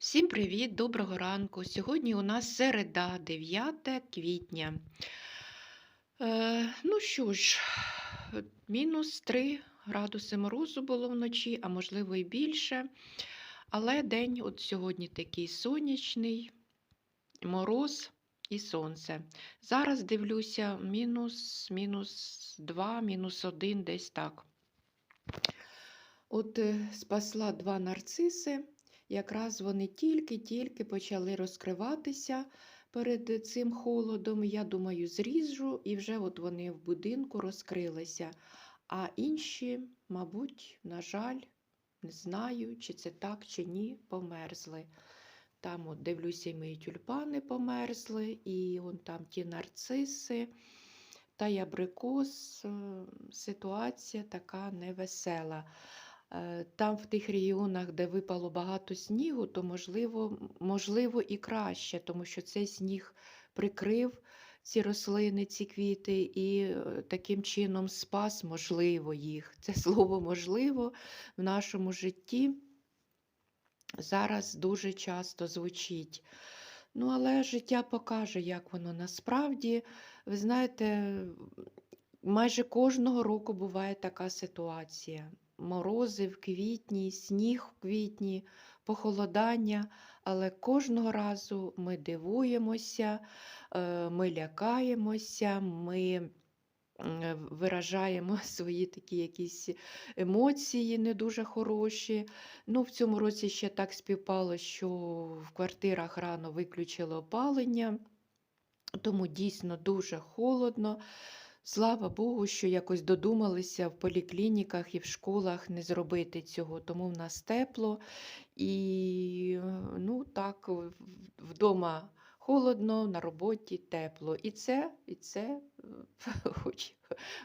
Всім привіт, доброго ранку. Сьогодні у нас середа, 9 квітня. Е, ну що ж, мінус 3 градуси морозу було вночі, а можливо і більше. Але день от сьогодні такий сонячний, мороз і сонце. Зараз дивлюся, мінус, мінус 2, мінус 1, десь так. От е, спасла два нарциси. Якраз вони тільки-тільки почали розкриватися перед цим холодом. Я думаю, зріжу, і вже от вони в будинку розкрилися. А інші, мабуть, на жаль, не знаю, чи це так, чи ні, померзли. Там, от дивлюся, і мої тюльпани померзли, і вон там ті нарциси та й абрикос. е, Ситуація така невесела. Е, Там, в тих регіонах, де випало багато снігу, то можливо, можливо і краще, тому що цей сніг прикрив ці рослини, ці квіти, і е, таким чином спас, можливо, їх. Це слово можливо в нашому житті зараз дуже часто звучить. Ну, але життя покаже, як воно насправді. Ви знаєте, майже кожного року буває така ситуація. Морози в квітні, сніг в квітні, похолодання, але кожного разу ми дивуємося, е, ми лякаємося, ми виражаємо свої такі якісь емоції не дуже хороші. Ну, в цьому році ще так співпало, що в квартирах рано виключили опалення, тому дійсно дуже холодно. Слава Богу, що якось додумалися в поліклініках і в школах не зробити цього, тому в нас тепло. І е, ну так, вдома холодно, на роботі тепло. І це, і це е, хоч,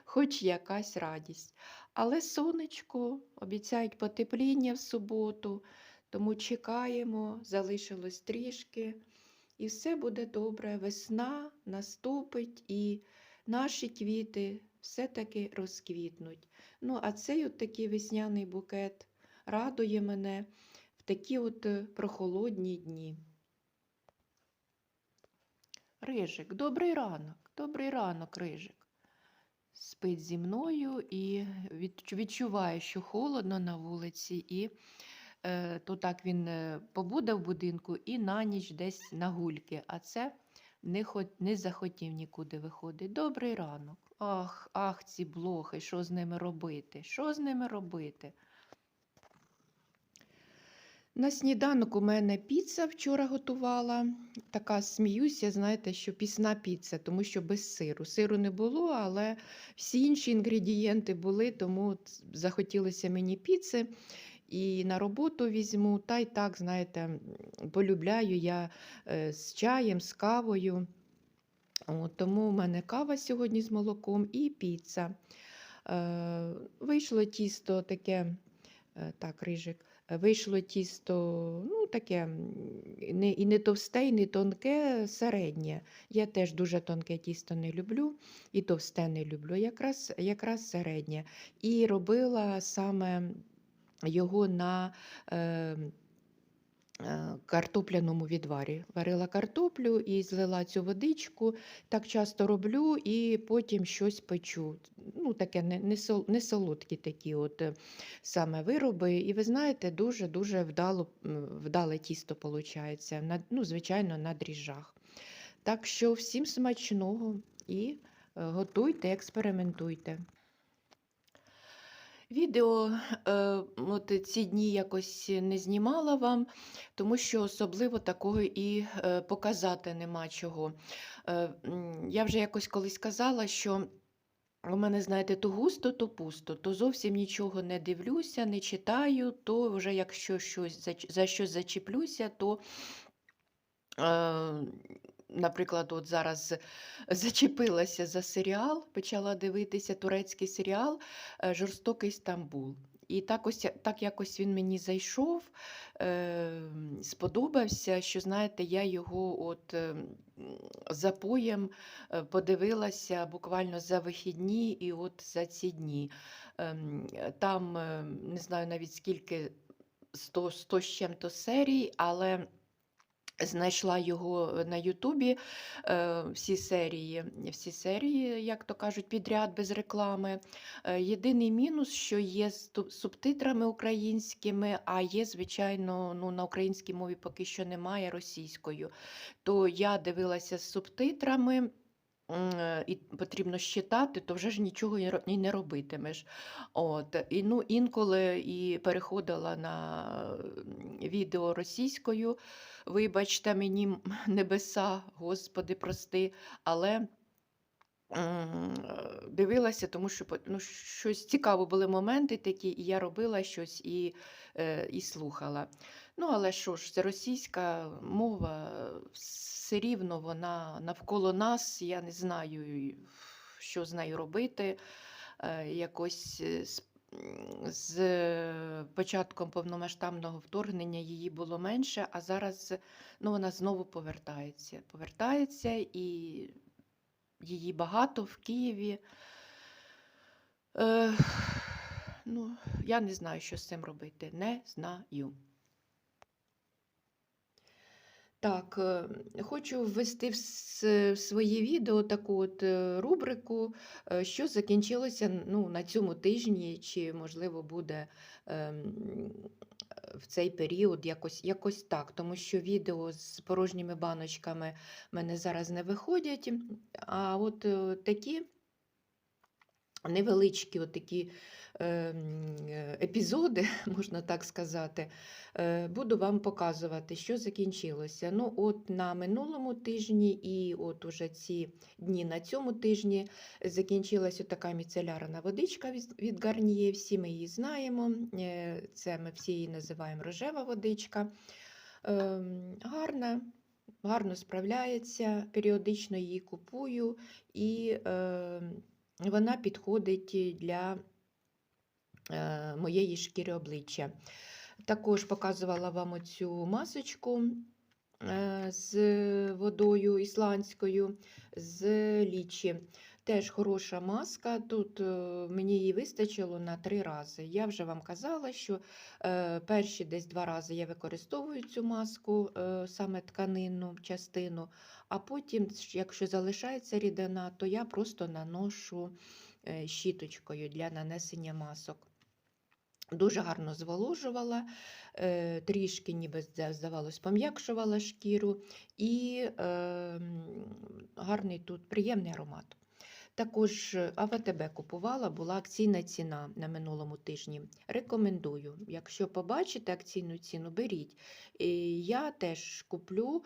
хоч якась радість. Але сонечко, обіцяють потепління в суботу, тому чекаємо, залишилось трішки. І все буде добре. Весна наступить і наші квіти все-таки розквітнуть. Ну, а цей от такий весняний букет радує мене в такі от е, прохолодні дні. Рижик, добрий ранок, добрий ранок, Рижик. Спить зі мною і відчуває, що холодно на вулиці, і е, то так він е, побуде в будинку і на ніч десь на гульки. А це не, хот, не захотів нікуди виходити. Добрий ранок. Ах, ах, ці блохи, що з ними робити? Що з ними робити? На сніданок у мене піца вчора готувала. Така сміюся, знаєте, що пісна піца, тому що без сиру. Сиру не було, але всі інші інгредієнти були, тому захотілося мені піци. І на роботу візьму, та й так, знаєте, полюбляю я е, з чаєм, з кавою. От, тому в мене кава сьогодні з молоком і піца. Е, вийшло тісто таке, е, так, рижик, е, вийшло тісто, ну, таке не, і не товсте, і не тонке, середнє. Я теж дуже тонке тісто не люблю, і товсте не люблю, якраз, якраз середнє. І робила саме його на е, е, картопляному відварі. Варила картоплю і злила цю водичку. Так часто роблю, і потім щось печу. Ну, таке не, не, сол, не солодкі такі от е, саме вироби. І ви знаєте, дуже-дуже вдало, вдале тісто виходить. Ну, звичайно, на дріжджах. Так що всім смачного і е, готуйте, експериментуйте. Відео е, от ці дні якось не знімала вам, тому що особливо такого і е, показати нема чого. Е, я вже якось колись казала, що у мене, знаєте, то густо, то пусто, то зовсім нічого не дивлюся, не читаю, то вже якщо щось за щось зачіплюся, то Е, Наприклад, от зараз зачепилася за серіал, почала дивитися турецький серіал е, Жорстокий Стамбул. І так, ось, так якось він мені зайшов, е, сподобався, що, знаєте, я його от е, запоєм е, подивилася буквально за вихідні і от за ці дні. Ем, Там, е, не знаю навіть скільки 100, 100 з чим-то серій, але знайшла його на Ютубі е, всі серії, всі серії, як то кажуть, підряд без реклами. Е, Єдиний мінус, що є з субтитрами українськими, а є, звичайно, ну, на українській мові поки що немає російською. То я дивилася з субтитрами. Е, І потрібно щитати, то вже ж нічого і не робитимеш. От. І, ну, інколи і переходила на відео російською. Вибачте мені, небеса, Господи, прости, але дивилася, тому що ну, щось цікаво були моменти такі, і я робила щось і, е, і слухала. Ну, але що ж, це російська мова, е, все рівно вона навколо нас, я не знаю, що з нею робити. Е, Якось е, з, е, початком повномасштабного вторгнення її було менше, а зараз ну, вона знову повертається. Повертається і її багато в Києві. Е, ну, я не знаю, що з цим робити. Не знаю. Так, е, хочу ввести в своє відео таку от е, рубрику, е, що закінчилося ну, на цьому тижні, чи, можливо, буде ем, в цей період якось, якось так, тому що відео з порожніми баночками мене зараз не виходять. А от е, такі невеличкі такі ем, е, епізоди, можна так сказати, е, буду вам показувати, що закінчилося. Ну, от на минулому тижні і от уже ці дні на цьому тижні закінчилася така міцелярна водичка від, Гарніє. Всі ми її знаємо. Е, Це ми всі її називаємо рожева водичка. Ем, Гарна. Гарно справляється, періодично її купую, і е, вона підходить для е, моєї шкіри обличчя. Також показувала вам оцю масочку е, з водою ісландською, з лічі. Теж хороша маска. Тут е, мені її вистачило на три рази. Я вже вам казала, що е, перші десь два рази я використовую цю маску, е, саме тканинну частину, а потім, якщо залишається рідина, то я просто наношу щіточкою для нанесення масок. Дуже гарно зволожувала, трішки, ніби здавалось, пом'якшувала шкіру і е, гарний тут приємний аромат. Також е, АВТБ купувала, була акційна ціна на минулому тижні. Рекомендую. Якщо побачите акційну ціну, беріть. І я теж куплю.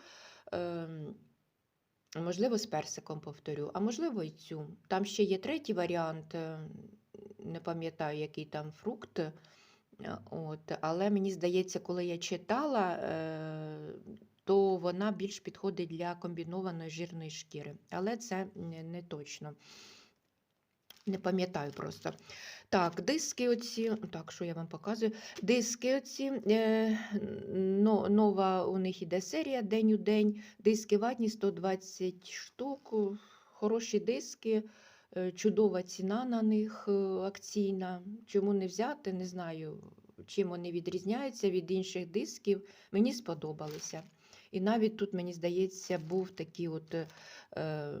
ем, Можливо, з персиком повторю, а можливо, і цю. Там ще є третій варіант, е, не пам'ятаю, який там фрукт. е, От, але мені здається, коли я читала, то вона більш підходить для комбінованої жирної шкіри. Але це не, точно. Не пам'ятаю просто. Так, диски оці, так, що я вам показую? Диски оці, е, но, нова у них іде серія день у день. Диски ватні 120 штук. Хороші диски, е, чудова ціна на них е, акційна. Чому не взяти, не знаю, чим вони відрізняються від інших дисків. Мені сподобалися. І навіть тут, мені здається, був такий от, е, е,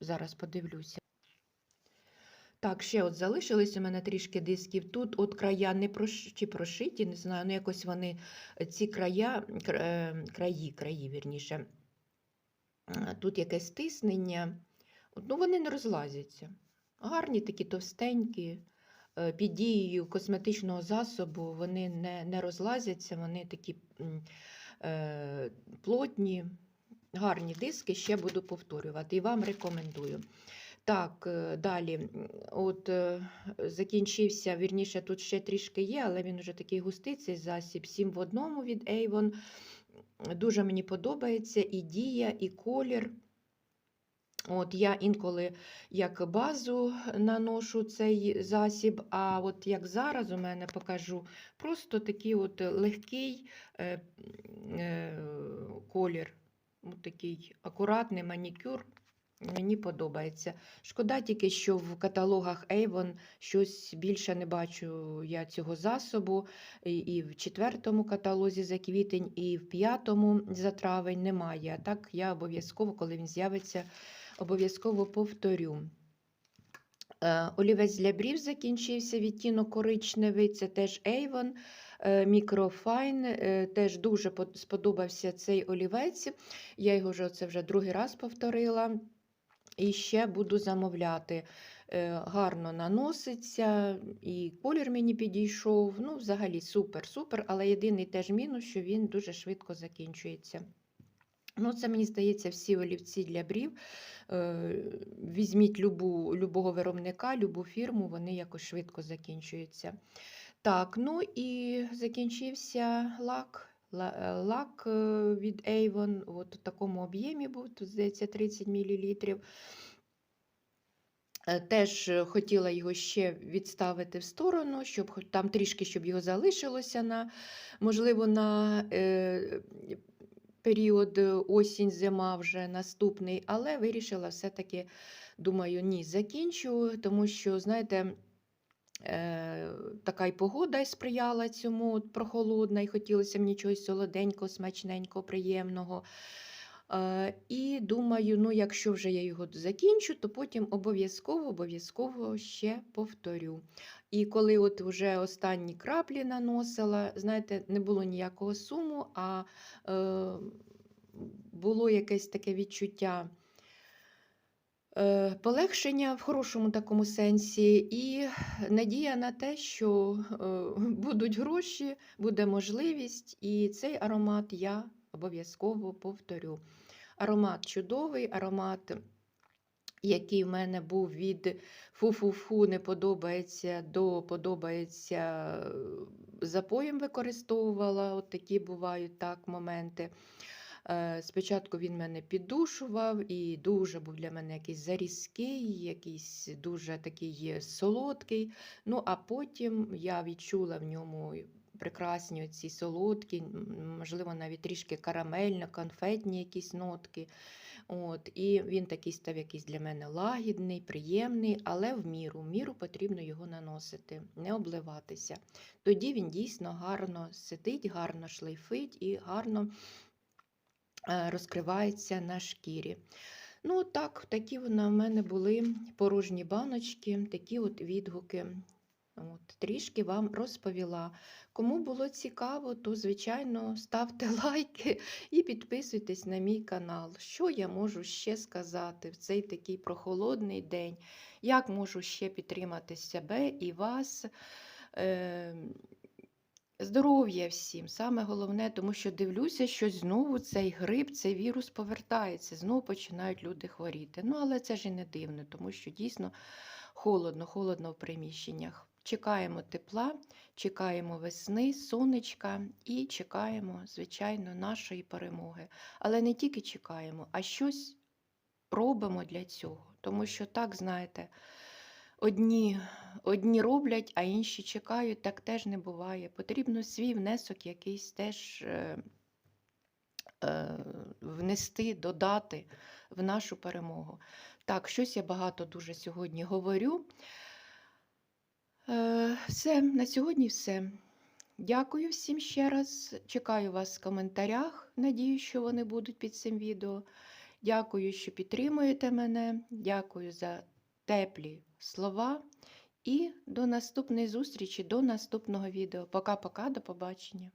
зараз подивлюся. Так, ще от залишились у мене трішки дисків. Тут от края не прош... чи прошиті, не знаю, ну якось вони, ці края, кр- е, краї, краї, вірніше. Тут якесь стиснення. Ну, вони не розлазяться. Гарні такі товстенькі. е, Під дією косметичного засобу вони не, не розлазяться, вони такі плотні, гарні диски, ще буду повторювати і вам рекомендую. Так, е, далі. От е, закінчився, вірніше, тут ще трішки є, але він вже такий густий, цей засіб 7 в одному від Avon. Дуже мені подобається і дія, і колір. От я інколи як базу наношу цей засіб, а от як зараз у мене покажу, просто такий от легкий е, е, колір, от такий акуратний манікюр. Мені подобається. Шкода тільки, що в каталогах Avon щось більше не бачу я цього засобу. І, в четвертому каталозі за квітень, і в п'ятому за травень немає. А так я обов'язково, коли він з'явиться, обов'язково повторю. Е, Олівець для брів закінчився, відтінок коричневий, це теж Avon. Е, Microfine, е, теж дуже сподобався цей олівець. Я його вже, це вже другий раз повторила. І ще буду замовляти. Е, Гарно наноситься, і колір мені підійшов. Ну, взагалі супер, супер. Але єдиний теж мінус, що він дуже швидко закінчується. Ну, це мені здається, всі олівці для брів. Е, Візьміть любу, любого виробника, любу фірму, вони якось швидко закінчуються. Так, ну і закінчився лак. Е, Лак е, від Avon, от у такому об'ємі був, тут, здається, 30 мл. Теж е, хотіла його ще відставити в сторону, щоб там трішки щоб його залишилося на, можливо, на е, період е, осінь-зима вже наступний, але вирішила все-таки, думаю, ні, закінчу, тому що, знаєте, така й погода й сприяла цьому, прохолодна, і хотілося мені чогось солоденького, смачненького, приємного. Е, І думаю, ну, якщо вже я його закінчу, то потім обов'язково, обов'язково ще повторю. І коли от вже останні краплі наносила, знаєте, не було ніякого суму, а е, було якесь таке відчуття е, полегшення в хорошому такому сенсі, і надія на те, що е, будуть гроші, буде можливість, і цей аромат я обов'язково повторю. Аромат чудовий, аромат, який в мене був від фу-фу-фу, не подобається, до подобається е, запоєм використовувала. От такі бувають так моменти. Е, Спочатку він мене піддушував і дуже був для мене якийсь зарізкий, якийсь дуже такий солодкий. Ну, а потім я відчула в ньому прекрасні ці солодкі, можливо, навіть трішки карамельно-конфетні якісь нотки. От, і він такий став якийсь для мене лагідний, приємний, але в міру. В міру потрібно його наносити, не обливатися. Тоді він дійсно гарно сидить, гарно шлейфить і гарно розкривається на шкірі. Ну, так, такі вона в мене були порожні баночки, такі от відгуки. От, трішки вам розповіла. Кому було цікаво, то, звичайно, ставте лайки і підписуйтесь на мій канал. Що я можу ще сказати в цей такий прохолодний день? Як можу ще підтримати себе і вас? Е, Здоров'я всім, саме головне, тому що дивлюся, що знову цей грип, цей вірус повертається, знову починають люди хворіти. Ну, але це ж і не дивно, тому що дійсно холодно, холодно в приміщеннях. Чекаємо тепла, чекаємо весни, сонечка і чекаємо, звичайно, нашої перемоги. Але не тільки чекаємо, а щось робимо для цього. Тому що так, знаєте, одні, одні роблять, а інші чекають, так теж не буває. Потрібно свій внесок якийсь теж е, е, внести, додати в нашу перемогу. Так, щось я багато дуже сьогодні говорю. Е, Все, на сьогодні все. Дякую всім ще раз. Чекаю вас в коментарях. Надію, що вони будуть під цим відео. Дякую, що підтримуєте мене. Дякую за теплі слова. І до наступної зустрічі, до наступного відео. Пока-пока, до побачення.